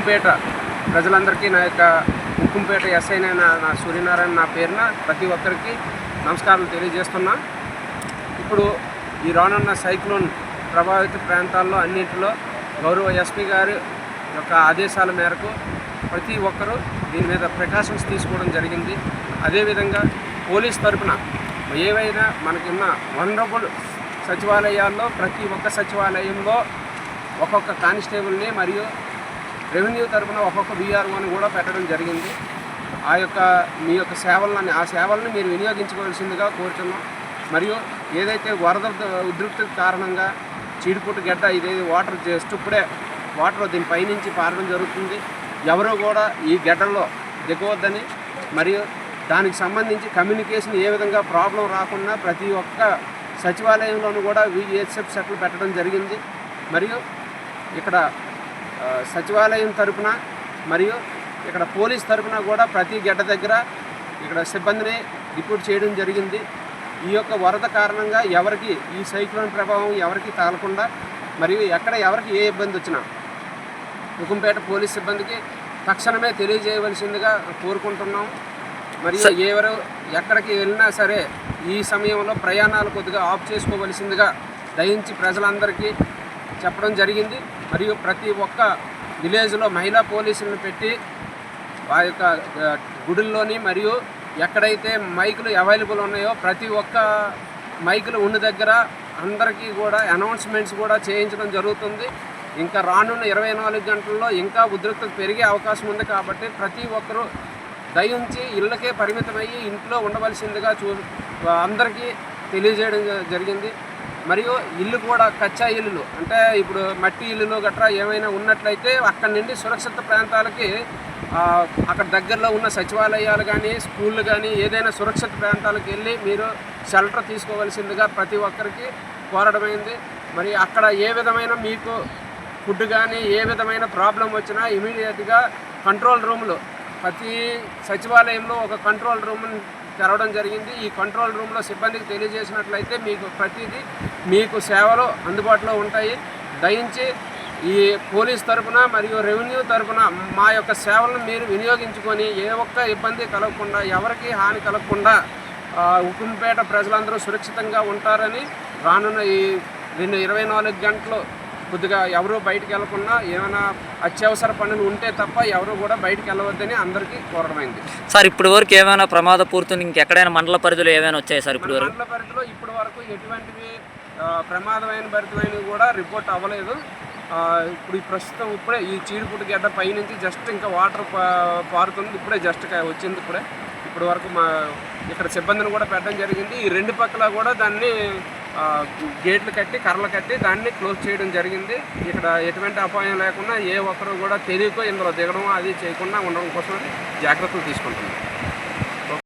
ఉక్కుంపేట ప్రజలందరికీ నా యొక్క ఉక్కుంపేట ఎస్ఐనైన నా సూర్యనారాయణ నా పేరున ప్రతి ఒక్కరికి నమస్కారాలు తెలియజేస్తున్నా. ఇప్పుడు ఈ రానున్న సైక్లోన్ ప్రభావిత ప్రాంతాల్లో అన్నింటిలో గౌరవ ఎస్పీ గారి యొక్క ఆదేశాల మేరకు ప్రతి ఒక్కరూ దీని మీద ప్రికాషన్స్ తీసుకోవడం జరిగింది. అదేవిధంగా పోలీస్ తరఫున ఏవైనా మనకున్న వనరబుల్ సచివాలయాల్లో ప్రతి ఒక్క సచివాలయంలో ఒక్కొక్క కానిస్టేబుల్ని మరియు రెవెన్యూ తరపున ఒక్కొక్క బీఆర్ఓని కూడా పెట్టడం జరిగింది. ఆ యొక్క మీ యొక్క సేవలను ఆ సేవలను మీరు వినియోగించుకోవాల్సిందిగా కోరుతున్నాం మరియు ఏదైతే వరద ఉధృతి కారణంగా చీడిపుట్టు గడ్డ ఇదేది వాటర్ జస్ట్ ఇప్పుడే వాటర్ దీని పైనుంచి పారడం జరుగుతుంది. ఎవరో కూడా ఈ గడ్డల్లో దిగవద్దని మరియు దానికి సంబంధించి కమ్యూనికేషన్ ఏ విధంగా ప్రాబ్లం రాకుండా ప్రతి ఒక్క సచివాలయంలోనూ కూడా విఎస్ఎఫ్ సెట్లు పెట్టడం జరిగింది. మరియు ఇక్కడ సచివాలయం తరపున మరియు ఇక్కడ పోలీస్ తరపున కూడా ప్రతి గడ్డ దగ్గర ఇక్కడ సిబ్బందిని రిపోర్ట్ చేయడం జరిగింది. ఈ యొక్క వరద కారణంగా ఎవరికి ఈ సైక్లోన్ ప్రభావం ఎవరికి తగలకుండా మరియు ఎక్కడ ఎవరికి ఏ ఇబ్బంది వచ్చినా హుకుంపేట పోలీస్ సిబ్బందికి తక్షణమే తెలియజేయవలసిందిగా కోరుకుంటున్నాం. మరియు ఎవరు ఎక్కడికి వెళ్ళినా సరే ఈ సమయంలో ప్రయాణాలు కొద్దిగా ఆఫ్ చేసుకోవలసిందిగా దయించి ప్రజలందరికీ చెప్పడం జరిగింది. మరియు ప్రతి ఒక్క విలేజ్లో మహిళా పోలీసులను పెట్టి వారి యొక్క గుడుల్లోని మరియు ఎక్కడైతే మైకులు అవైలబుల్ ఉన్నాయో ప్రతి ఒక్క మైకులు ఉన్న దగ్గర అందరికీ కూడా అనౌన్స్మెంట్స్ కూడా చేయించడం జరుగుతుంది. ఇంకా రానున్న ఇరవై నాలుగు గంటల్లో ఇంకా ఉద్రిక్తత పెరిగే అవకాశం ఉంది కాబట్టి ప్రతి ఒక్కరూ దయించి ఇళ్ళకే పరిమితమయ్యి ఇంట్లో ఉండవలసిందిగా చూ అందరికీ తెలియజేయడం జ- జరిగింది. మరియు ఇల్లు కూడా కచ్చా ఇల్లులు. అంటే ఇప్పుడు మట్టి ఇల్లులు గట్రా ఏమైనా ఉన్నట్లయితే అక్కడి నుండి సురక్షిత ప్రాంతాలకి అక్కడ దగ్గరలో ఉన్న సచివాలయాలు కానీ స్కూళ్ళు కానీ ఏదైనా సురక్షిత ప్రాంతాలకు వెళ్ళి మీరు షెల్టర్ తీసుకోవాల్సిందిగా ప్రతి ఒక్కరికి కోరడమైంది. మరి అక్కడ ఏ విధమైన మీకు ఫుడ్ కానీ ఏ విధమైన ప్రాబ్లం వచ్చినా ఇమీడియట్గా కంట్రోల్ రూమ్లో ప్రతి సచివాలయంలో ఒక కంట్రోల్ రూమ్ తెరవడం జరిగింది. ఈ కంట్రోల్ రూమ్లో సిబ్బందికి తెలియజేసినట్లయితే మీకు ప్రతిదీ మీకు సేవలు అందుబాటులో ఉంటాయి. దయించి ఈ పోలీస్ తరపున మరియు రెవెన్యూ తరఫున మా యొక్క సేవలను మీరు వినియోగించుకొని ఏ ఒక్క ఇబ్బంది కలగకుండా ఎవరికి హాని కలగకుండా ఉకుంపేట ఉక్కుంపేట ప్రజలందరూ సురక్షితంగా ఉంటారని రానున్న ఈ రెండు ఇరవై నాలుగు గంటలు కొద్దిగా ఎవరు బయటికి వెళ్ళకుండా ఏమైనా అత్యవసర పనులు ఉంటే తప్ప ఎవరు కూడా బయటికి వెళ్ళవద్దని అందరికీ కోరడమైంది. సార్ ఇప్పటి వరకు ఏమైనా ప్రమాద పూర్తులు ఇంకెక్కడైనా మండల పరిధిలో ఏమైనా వచ్చాయి సార్ ఇప్పుడు మండల పరిధిలో ఇప్పటి వరకు ఎటువంటివి ప్రమాదమైన భరితమైనవి కూడా రిపోర్ట్ అవ్వలేదు. ఇప్పుడు ఈ ప్రస్తుతం ఇప్పుడే ఈ చీడిపుట్టు గడ్డ పైనుంచి జస్ట్ ఇంకా వాటర్ పారుతుంది. ఇప్పుడే జస్ట్ వచ్చింది ఇప్పుడే. ఇప్పటి వరకు మా ఇక్కడ సిబ్బందిని కూడా పెట్టడం జరిగింది. ఈ రెండు పక్కల కూడా దాన్ని గేట్లు కట్టి కర్రలు కట్టి దాన్ని క్లోజ్ చేయడం జరిగింది. ఇక్కడ ఎటువంటి అపాయం లేకుండా ఏ ఒక్కరు కూడా తెలియక ఇందులో దిగడం అది చేయకుండా ఉండడం కోసం జాగ్రత్తలు తీసుకుంటున్నాం.